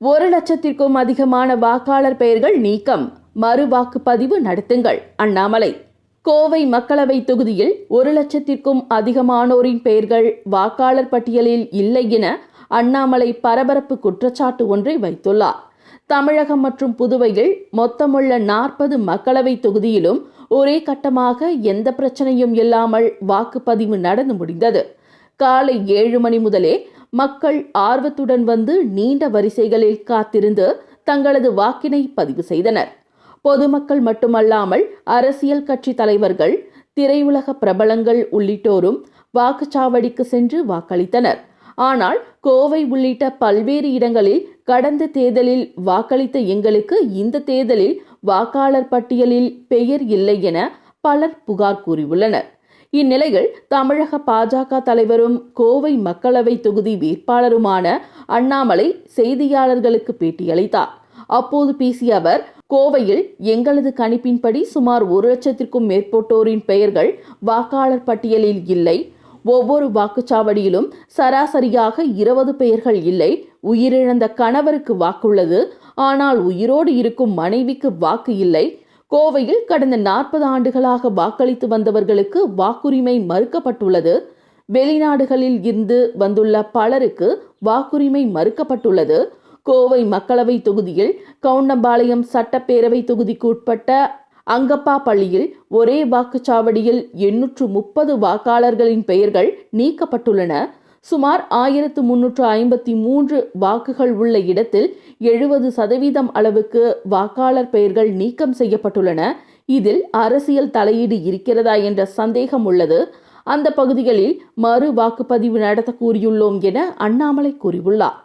ஒரு லட்சத்திற்கும் அதிகமான வாக்காளர் பெயர்கள் நீக்கம். மறு வாக்குப்பதிவு நடத்துங்கள். அண்ணாமலை. கோவை மக்களவை தொகுதியில் ஒரு லட்சத்திற்கும் அதிகமானோரின் பெயர்கள் வாக்காளர் பட்டியலில் இல்லை என அண்ணாமலை பரபரப்பு குற்றச்சாட்டு ஒன்றை வைத்துள்ளார். தமிழகம் மற்றும் புதுவையில் மொத்தமுள்ள நாற்பது மக்களவை தொகுதியிலும் ஒரே கட்டமாக எந்த பிரச்சனையும் இல்லாமல் வாக்குப்பதிவு நடந்து முடிந்தது. காலை ஏழு மணி முதலே மக்கள் ஆர்வத்துடன் வந்து நீண்ட வரிசைகளில் காத்திருந்து தங்களது வாக்கினை பதிவு செய்தனர். பொதுமக்கள் மட்டுமல்லாமல் அரசியல் கட்சி தலைவர்கள் திரையுலக பிரபலங்கள் உள்ளிட்டோரும் வாக்குச்சாவடிக்கு சென்று வாக்களித்தனர். ஆனால் கோவை உள்ளிட்ட பல்வேறு இடங்களில் கடந்த தேர்தலில் வாக்களித்த எங்களுக்கு இந்த தேர்தலில் வாக்காளர் பட்டியலில் பெயர் இல்லை என பலர் புகார் கூறியுள்ளனர். இந்நிலையில் தமிழக பாஜக தலைவரும் கோவை மக்களவை தொகுதி வேட்பாளருமான அண்ணாமலை செய்தியாளர்களுக்கு பேட்டியளித்தார். அப்போது பேசிய அவர் கோவையில் எங்களது கணிப்பின்படி சுமார் ஒரு லட்சத்திற்கும் மேற்பட்டோரின் பெயர்கள் வாக்காளர் பட்டியலில் இல்லை. ஒவ்வொரு வாக்குச்சாவடியிலும் சராசரியாக இருபது பெயர்கள் இல்லை. உயிரிழந்த கணவருக்கு வாக்குள்ளது. ஆனால் உயிரோடு இருக்கும் மனைவிக்கு வாக்கு இல்லை. கோவையில் கடந்த நாற்பது ஆண்டுகளாக வாக்களித்து வந்தவர்களுக்கு வாக்குரிமை மறுக்கப்பட்டுள்ளது. வெளிநாடுகளில் இருந்து வந்துள்ள பலருக்கு வாக்குரிமை மறுக்கப்பட்டுள்ளது. கோவை மக்களவை தொகுதியில் கவுண்டம்பாளையம் சட்டப்பேரவை தொகுதிக்கு உட்பட்ட அங்கப்பா பள்ளியில் ஒரே வாக்குச்சாவடியில் எண்ணூற்று முப்பது வாக்காளர்களின் பெயர்கள் நீக்கப்பட்டுள்ளன. சுமார் ஆயிரத்து முன்னூற்று ஐம்பத்தி மூன்று வாக்குகள் உள்ள இடத்தில் எழுபது சதவீதம் அளவுக்கு வாக்காளர் பெயர்கள் நீக்கம் செய்யப்பட்டுள்ளன. இதில் அரசியல் தலையீடு இருக்கிறதா என்ற சந்தேகம் உள்ளது. அந்த பகுதிகளில் மறு வாக்குப்பதிவு நடத்த கூறியுள்ளோம் என அண்ணாமலை கூறியுள்ளார்.